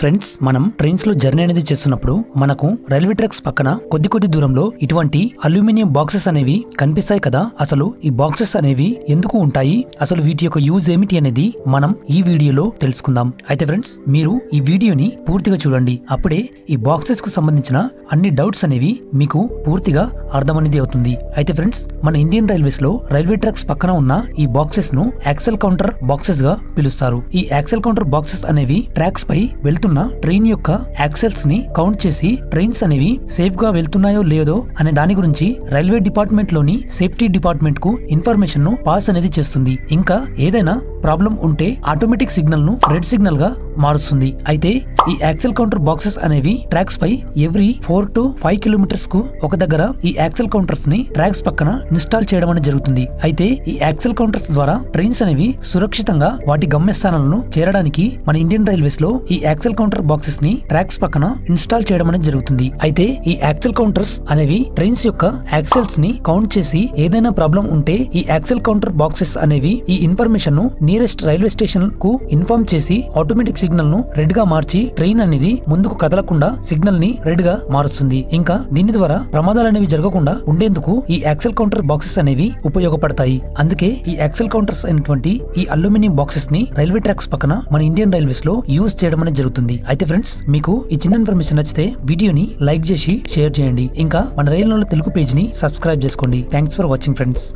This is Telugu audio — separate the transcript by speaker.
Speaker 1: ఫ్రెండ్స్ మనం ట్రైన్స్లో జర్నీ అనేది చేస్తున్నప్పుడు మనకు రైల్వే ట్రాక్స్ పక్కన కొద్ది కొద్ది దూరంలో ఇటువంటి అల్యూమినియం బాక్సెస్ అనేవి కనిపిస్తాయి కదా? అసలు ఈ బాక్సెస్ అనేవి ఎందుకు ఉంటాయి? అసలు వీటి యొక్క యూజ్ ఏమిటి అనేది మనం ఈ వీడియోలో తెలుసుకుందాం. అయితే ఫ్రెండ్స్ మీరు ఈ వీడియోని పూర్తిగా చూడండి. అప్పుడే ఈ బాక్సెస్కు సంబంధించిన అన్ని డౌట్స్ అనేవి మీకు పూర్తిగా అర్థమనేది అవుతుంది. అయితే ఫ్రెండ్స్ మన ఇండియన్ రైల్వేస్లో రైల్వే ట్రాక్స్ పక్కన ఉన్న ఈ బాక్సెస్ను యాక్సెల్ కౌంటర్ బాక్సెస్గా పిలుస్తారు. ఈ యాక్సెల్ కౌంటర్ బాక్సెస్ అనేవి ట్రాక్స్ పై వెళ్తున్న ట్రైన్ యొక్క యాక్సెల్స్ని కౌంట్ చేసి ట్రైన్స్ అనేవి సేఫ్గా వెళ్తున్నాయో లేదో అనే దాని గురించి రైల్వే డిపార్ట్మెంట్లోని సేఫ్టీ డిపార్ట్మెంట్కు ఇన్ఫర్మేషన్ను పాస్ అనేది చేస్తుంది. ఇంకా ఏదైనా ప్రాబ్లం ఉంటే ఆటోమేటిక్ సిగ్నల్ను రెడ్ సిగ్నల్గా మారుస్తుంది. అయితే ఈ యాక్సెల్ కౌంటర్ బాక్సెస్ అనేవి ట్రాక్స్ పై ఎవ్రీ ఫోర్ టు ఫైవ్ కిలోమీటర్స్కు ఒక దగ్గర ఈ యాక్సెల్ కౌంటర్స్ని ట్రాక్స్ పక్కన ఇన్స్టాల్ చేయడం అనేది జరుగుతుంది. అయితే ఈ యాక్సెల్ కౌంటర్స్ ద్వారా ట్రైన్స్ అనేవి సురక్షితంగా వాటి గమ్యస్థానాలను చేరడానికి మన ఇండియన్ రైల్వేస్లో ఈ యాక్సెల్ కౌంటర్ బాక్సెస్ని ట్రాక్స్ పక్కన ఇన్స్టాల్ చేయడం అనేది జరుగుతుంది. అయితే ఈ యాక్సెల్ కౌంటర్స్ అనేవి ట్రైన్స్ యొక్క యాక్సెల్స్ని కౌంట్ చేసి ఏదైనా ప్రాబ్లం ఉంటే ఈ యాక్సెల్ కౌంటర్ బాక్సెస్ అనేవి ఈ ఇన్ఫర్మేషన్ను నియరెస్ట్ రైల్వే స్టేషన్కు ఇన్ఫార్మ్ చేసి ఆటోమేటిక్ సిగ్నల్ను రెడ్గా మార్చి ట్రైన్ అనేది ముందుకు కదలకుండా సిగ్నల్ని రెడ్గా మారుస్తుంది. ఇంకా దీని ద్వారా ప్రమాదాలు అనేవి జరగకుండా ఉండేందుకు ఈ యాక్సెల్ కౌంటర్ బాక్సెస్ అనేవి ఉపయోగపడతాయి. అందుకే ఈ యాక్సెల్ కౌంటర్స్ అయినటువంటి ఈ అల్యూమినియం బాక్సెస్ని రైల్వే ట్రాక్స్ పక్కన మన ఇండియన్ రైల్వేస్లో యూజ్ చేయడం అనేది జరుగుతుంది. అయితే ఫ్రెండ్స్ మీకు ఈ చిన్న ఇన్ఫర్మేషన్ నచ్చితే వీడియోని లైక్ చేసి షేర్ చేయండి. ఇంకా మన రైల్ తెలుగు పేజ్ని సబ్స్క్రైబ్ చేసుకోండి. Thanks for watching friends